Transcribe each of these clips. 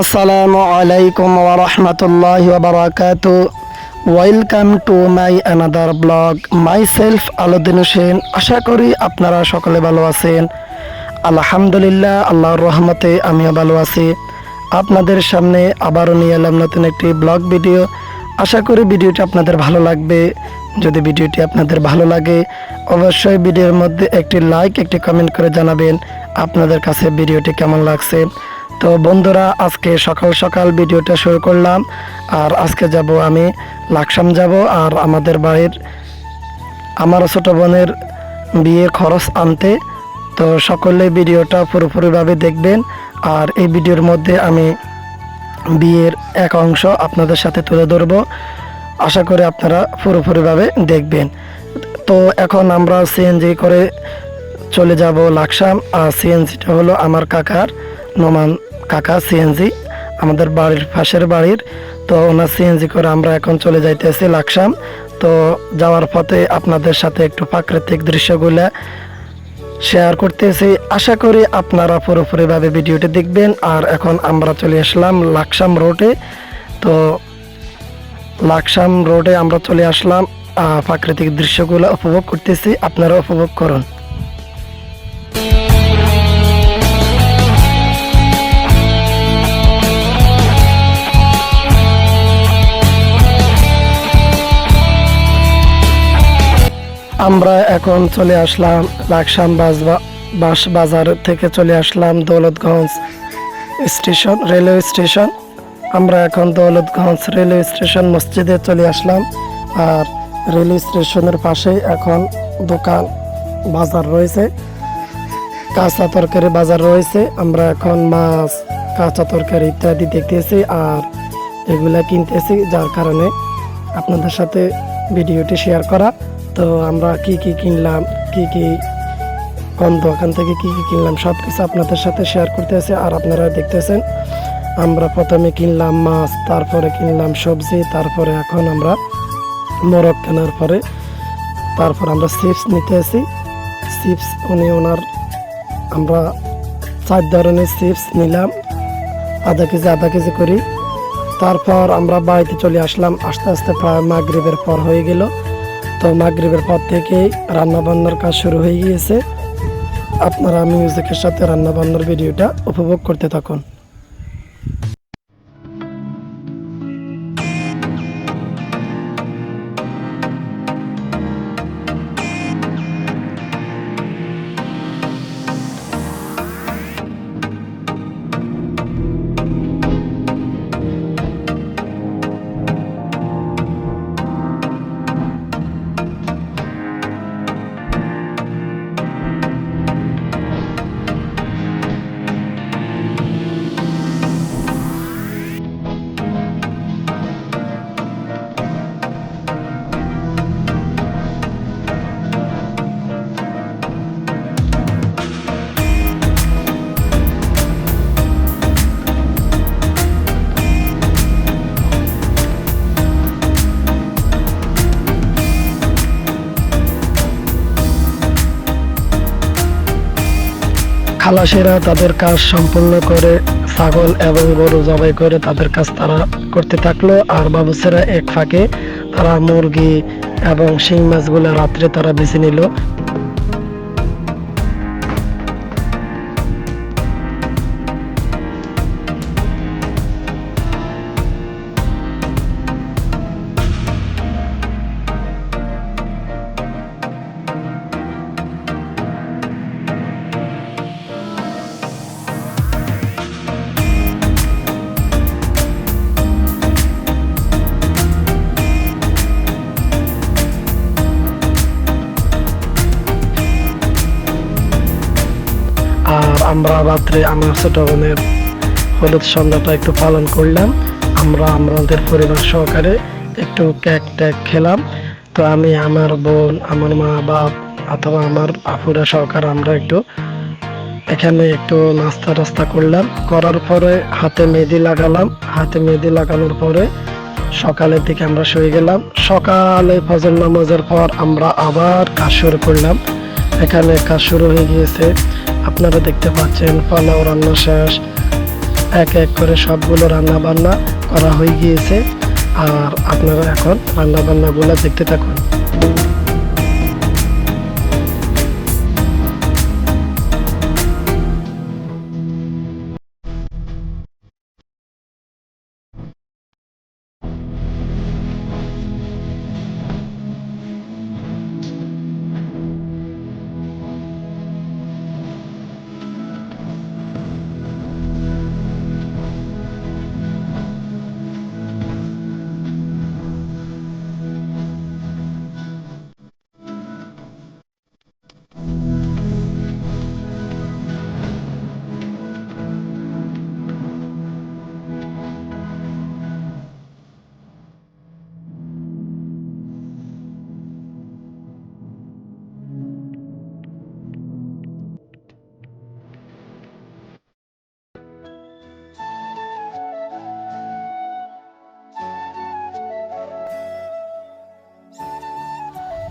আসসালামু আলাইকুম ওরহমতুল্লাহ বারাকাত। Welcome to my another blog myself Alauddin Hossain. আশা করি আপনারা সকলে ভালো আছেন। আলহামদুলিল্লাহ, আল্লাহর রহমতে আমিও ভালো আছি। আপনাদের সামনে আবারও নিয়ে এলাম নতুন একটি ব্লগ ভিডিও। আশা করি ভিডিওটি আপনাদের ভালো লাগবে। যদি ভিডিওটি আপনাদের ভালো লাগে, অবশ্যই ভিডিওর মধ্যে একটি লাইক, একটি কমেন্ট করে জানাবেন। আপনাদের কাছে ভিডিওটি কেমন লাগছে? তো বন্ধুরা, আজকে সকাল সকাল ভিডিওটা শুরু করলাম। আর আজকে যাব আমি লাকসাম যাব, আর আমাদের বাড়ির আমার ছোট বোনের বিয়ের খরচ আনতে। তো সকলে ভিডিওটা পুরোপুরিভাবে দেখবেন। আর এই ভিডিওর মধ্যে আমি বিয়ের এক অংশ আপনাদের সাথে তুলে ধরব। আশা করি আপনারা পুরোপুরিভাবে দেখবেন। তো এখন আমরা সিএনজি করে চলে যাব লাকসাম। আর সিএনজিটা হলো আমার কাকার নোমান কাকা সিএনজি, আমাদের বাড়ির পাশের বাড়ির, তো ওনার সিএনজি করে আমরা এখন চলে যাইতেছি লাকসাম। তো যাওয়ার পথে আপনাদের সাথে একটু প্রাকৃতিক দৃশ্যগুলা শেয়ার করতেছি। আশা করি আপনারা পুরোপুরিভাবে ভিডিওটি দেখবেন। আর এখন আমরা চলে আসলাম লাকসাম রোডে তো লাকসাম রোডে আমরা চলে আসলাম প্রাকৃতিক দৃশ্যগুলো উপভোগ করতেছি। আপনারা উপভোগ করুন। আমরা এখন চলে আসলাম লাকসাম বাস বাজার থেকে চলে আসলাম দৌলতগঞ্জ স্টেশন, রেলওয়ে স্টেশন। আমরা এখন দৌলতগঞ্জ রেলওয়ে স্টেশন মসজিদে চলে আসলাম। আর রেলওয়ে স্টেশনের পাশে এখন দোকান বাজার রয়েছে। কাঁচা তরকারি বাজার রয়েছে। আমরা এখন মাছ, কাঁচা তরকারি ইত্যাদি দেখতেছি আর এগুলা কিনতেছি, যার কারণে আপনাদের সাথে ভিডিওটি শেয়ার করা। তো আমরা কি কি কিনলাম, কি কি কোন দোকান থেকে কি কি কিনলাম সব কিছু আপনাদের সাথে শেয়ার করতেছি আর আপনারা দেখতেছেন। আমরা প্রথমে কিনলাম মাছ, তারপরে কিনলাম সবজি, তারপরে এখন আমরা মোরগ কেনার পরে তারপর আমরা চিপস নিতে আসি চিপস উনি ওনার, আমরা চার ধরনের চিপস নিলাম, আধা কেজি আধা কেজি করি তারপর আমরা বাড়িতে চলে আসলাম, আস্তে আস্তে প্রায় মাগরীবের পর হয়ে গেল। তো মাগরীবের পর থেকেই রান্না বান্নার কাজ শুরু হয়ে গিয়েছে। আপনারা মিউজিকের সাথে রান্না বান্নার ভিডিওটা উপভোগ করতে থাকুন। খালাসেরা তাদের কাজ সম্পূর্ণ করে, ছাগল এবং গরু জবাই করে তাদের কাজ তারা করতে থাকল। আর বাবুসেরা এক ফাঁকে তারা মুরগি এবং শিং মাছগুলো রাত্রে তারা বেছে নিল। আমরা রাত্রে আমার ছোট বোনের হলুদ সন্ধ্যাটা একটু পালন করলাম। আমরা আমাদের পরিবার সহকারে একটু কেক ট্যাক খেলাম। তো আমি, আমার বোন, আমার মা, বাপ অথবা আমার আপুরা সহকারে আমরা একটু এখানে একটু নাস্তা টাস্তা করলাম। করার পরে হাতে মেহেদি লাগালাম। হাতে মেহেদি লাগানোর পরে সকালের দিকে আমরা শুয়ে গেলাম। সকালে ফজর নামাজের পর আমরা আবার কাজ শুরু করলাম। এখানে কাজ শুরু হয়ে গিয়েছে। আপনারা দেখতে পাচ্ছেন পালাও রান্না শেষ। এক এক করে সবগুলো রান্না বান্না করা হয়ে গিয়েছে। আর আপনারা এখন রান্না বান্নাগুলো দেখতে থাকুন।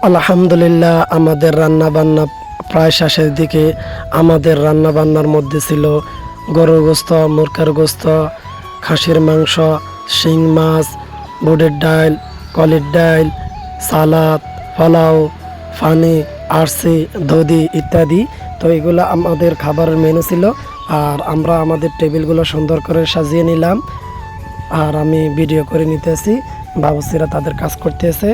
আলহামদুলিল্লাহ, আমাদের রান্না বান্না প্রায় শেষের দিকে। আমাদের রান্না বান্নার মধ্যে ছিল গরুর গোস্ত মুরকার গোস্ত, খাসির মাংস, শিং মাছ, বুটের ডাল, কলের ডাল, সালাদ, পোলাও, ফানি, আরসি দধি ইত্যাদি। তো এগুলো আমাদের খাবারের মেনু ছিল। আর আমরা আমাদের টেবিলগুলো সুন্দর করে সাজিয়ে নিলাম। আর আমি ভিডিও করে নিতেছি। বাবুসিরা তাদের কাজ করতেছে।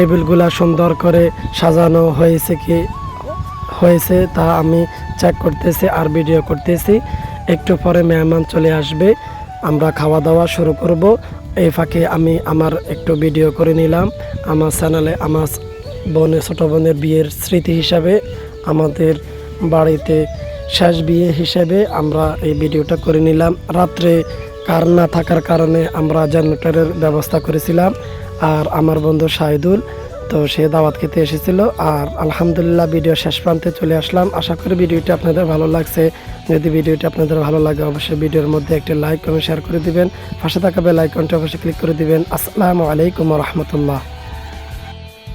টেবিলগুলা সুন্দর করে সাজানো হয়েছে কি, হয়েছে তা আমি চেক করতেছি আর ভিডিও করতেছি। একটু পরে মেহমান চলে আসবে, আমরা খাওয়া দাওয়া শুরু করব। এই ফাঁকে আমি আমার একটু ভিডিও করে নিলাম। আমার চ্যানেলে আমার বোনের ছোটো বোনের বিয়ের স্মৃতি হিসাবে, আমাদের বাড়িতে শেষ বিয়ে হিসেবে আমরা এই ভিডিওটা করে নিলাম। রাত্রে কার না থাকার কারণে আমরা জেনারেটরের ব্যবস্থা করেছিলাম। আর আমার বন্ধু শাহিদুল তো সে দাওয়াত খেতে এসেছিল। আর আলহামদুলিল্লাহ ভিডিও শেষ প্রান্তে চলে আসলাম। আশা করি ভিডিওটি আপনাদের ভালো লাগছে। যদি ভিডিওটি আপনাদের ভালো লাগে, অবশ্যই ভিডিওর মধ্যে একটি লাইক কমেন্ট শেয়ার করে দিবেন। পাশে থাকা বেল আইকনটি অবশ্যই ক্লিক করে দিবেন। আসসালামু আলাইকুম রহমতুল্লাহ।